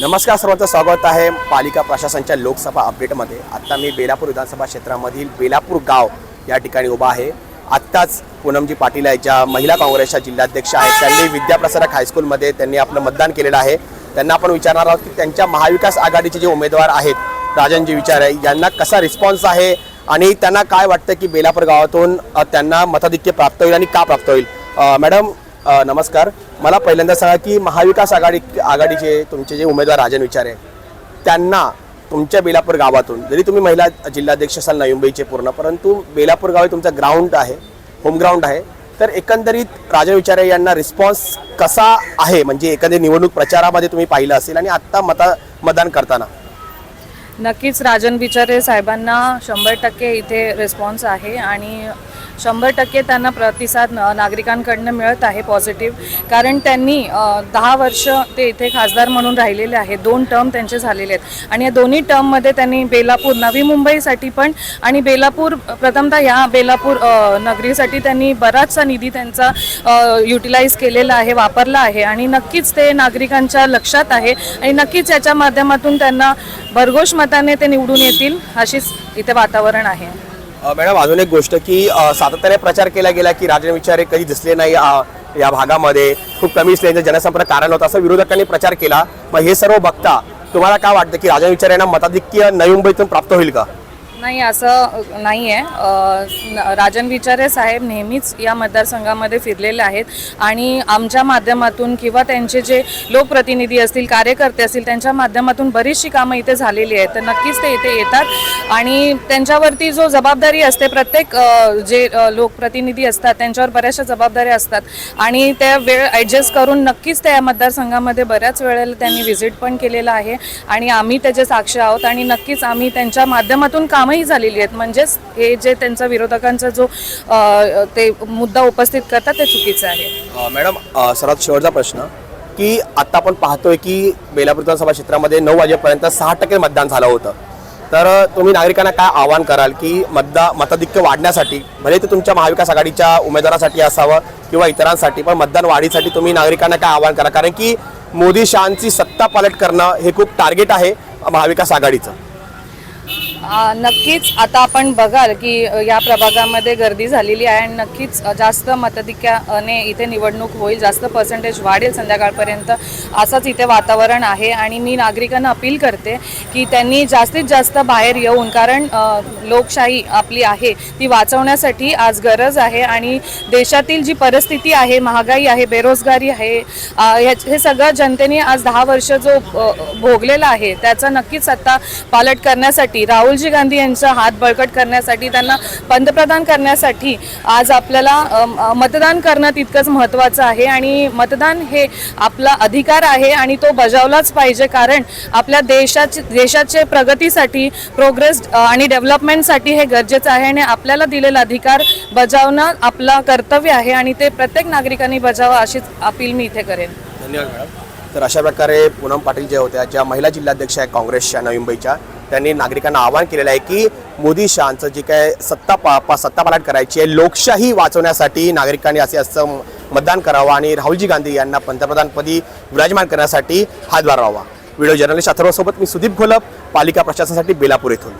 नमस्कार सर्वांचं स्वागत आहे पालिका प्रशासनच्या लोकसभा अपडेटमध्ये. आत्ता मी बेलापूर विधानसभा क्षेत्रामधील बेलापूर गाव या ठिकाणी उभा आहे. आत्ताच पूनमजी पाटील आहे ज्या महिला काँग्रेसच्या जिल्हाध्यक्ष आहेत. त्यांनी विद्याप्रसारक हायस्कूलमध्ये त्यांनी आपलं मतदान केलेलं आहे. त्यांना आपण विचारणार आहोत की त्यांच्या महाविकास आघाडीचे जे उमेदवार आहेत राजनजी विचारे यांना कसा रिस्पॉन्स आहे आणि त्यांना काय वाटतं की बेलापूर गावातून त्यांना मताधिक्य प्राप्त होईल आणि का प्राप्त होईल? मॅडम नमस्कार. मला पहिल्यांदा सांगा की महाविकास आघाडी आघाडीचे तुमचे जे उमेदवार राजन विचारे त्यांना तुमच्या बेलापूर गावातून जरी तुम्ही महिला जिल्हाध्यक्ष असाल नवी मुंबईचे पूर्ण परंतु बेलापूर गाव हे तुमचं ग्राउंड आहे होम ग्राउंड आहे तर एकंदरीत राजन विचारे यांना रिस्पॉन्स कसा आहे? म्हणजे एकंदरीत निवडणूक प्रचारामध्ये तुम्ही पाहिलं असेल आणि आत्ता मता मतदान करताना. नक्कीच राजन बिचारे साहेबांना शंभर टक्के इथे रिस्पॉन्स आहे आणि शंभर टक्के त्यांना प्रतिसाद न- नागरिकांकडनं मिळत आहे पॉझिटिव्ह कारण त्यांनी दहा वर्ष ते इथे खासदार म्हणून राहिलेले आहेत. दोन टर्म त्यांचे झालेले आहेत. आणि या दोन्ही टर्ममध्ये त्यांनी बेलापूर नवी मुंबईसाठी पण आणि बेलापूर प्रथमतः या बेलापूर नगरीसाठी त्यांनी बराचसा निधी त्यांचा युटिलाइज केलेला आहे वापरला आहे. आणि नक्कीच ते नागरिकांच्या लक्षात आहे. आणि नक्कीच याच्या माध्यमातून त्यांना भरघोष मताने ते निवडून येतील अशीच इथे वातावरण आहे. मॅडम अजून एक गोष्ट की सातत्याने प्रचार केला गेला की राजन विचारे कधी दिसले नाही या भागामध्ये. खूप कमी दिसले जनसंपर्क कारण होता. असं विरोधकांनी प्रचार केला. मग हे सर्व बघता तुम्हाला काय वाटतं की राजन विचार यांना मताधिक्य नवी मुंबईतून प्राप्त होईल का? नाही असं नाही आहे राजन विचारे साहेब नेहमीच या मतदारसंघामध्ये फिरलेले आहेत आणि आमच्या माध्यमातून किंवा त्यांचे जे लोकप्रतिनिधी असतील कार्यकर्ते असतील त्यांच्या माध्यमातून बरीचशी कामं इथे झालेली आहेत. तर नक्कीच ते इथे येतात आणि त्यांच्यावरती जो जबाबदारी असते प्रत्येक जे लोकप्रतिनिधी असतात त्यांच्यावर बऱ्याचशा जबाबदाऱ्या असतात आणि त्या वेळ ॲडजस्ट करून नक्कीच त्या या मतदारसंघामध्ये बऱ्याच वेळेला त्यांनी व्हिजिट पण केलेलं आहे आणि आम्ही त्याचे साक्ष आहोत आणि नक्कीच आम्ही त्यांच्या माध्यमातून कामंही झालेली आहेत. म्हणजेच हे जे त्यांचा विरोधकांचा जो अ, ते मुद्दा उपस्थित करतात ते चुकीचं आहे. अ, मॅडम अ, सर्वात शेवटचा प्रश्न की आता आपण पाहतोय की बेलापूर विधानसभा क्षेत्रामध्ये नऊ वाजेपर्यंत सहा टक्के मतदान झालं होतं. तर अ, तुम्ही नागरिकांना काय आवाहन कराल की मतदा मताधिक्य वाढण्यासाठी भले ते तुमच्या महाविकास आघाडीच्या उमेदवारासाठी असावं किंवा इतरांसाठी पण मतदान वाढीसाठी तुम्ही नागरिकांना काय आवाहन करा? कारण की मोदी शहांची सत्ता पालट करणं हे खूप टार्गेट आहे महाविकास आघाडीचं. नक्कीच आता आपण बघाल की या प्रभागामध्ये गर्दी झालेली आहे आणि नक्कीच जास्त मतधिक्याने इथे निवडणूक होईल जास्त पर्सेंटेज वाढेल संध्याकाळपर्यंत असंच इथे वातावरण आहे. आणि मी नागरिकांना अपील करते की त्यांनी जास्तीत जास्त बाहेर येऊन कारण लोकशाही आपली आहे ती वाचवण्यासाठी आज गरज आहे. आणि देशातील जी परिस्थिती आहे महागाई आहे बेरोजगारी आहे हे सगळं जनतेने आज दहा वर्ष जो भोगलेला आहे त्याचा नक्कीच सत्ता पालट करण्यासाठी राहुलजी गांधी यांचा हात बळकट करण्यासाठी त्यांना पंतप्रधान करण्यासाठी आज आपल्याला मतदान करणं तितकंच महत्त्वाचं आहे. आणि मतदान हे आपला अधिकार आहे आणि तो बजावलाच पाहिजे कारण आपल्या देशाचे देशाचे प्रगतीसाठी प्रोग्रेस आणि डेव्हलपमेंटसाठी हे गरजेचं आहे. आणि आपल्याला दिलेला अधिकार बजावणं आपला कर्तव्य आहे आणि ते प्रत्येक नागरिकांनी बजावं अशीच अपील मी इथे करेन. धन्यवाद मॅडम. तर अशा प्रकारे पूनम पाटील ज्या होत्या ज्या महिला जिल्हाध्यक्ष आहेत काँग्रेसच्या नवी मुंबईच्या त्यांनी नागरिकांना आवाहन केलेलं आहे की मोदी शहांचं जे काय सत्ता पा पा- सत्ता पालट करायची आहे लोकशाही वाचवण्यासाठी नागरिकांनी असे असं मतदान करावं आणि राहुलजी गांधी यांना पंतप्रधानपदी विराजमान करण्यासाठी हात वाढवावा व्हिडिओ जर्नलिस्ट अथर्वसोबत मी सुदीप घोलप पालिका प्रशासनासाठी बेलापूर इथून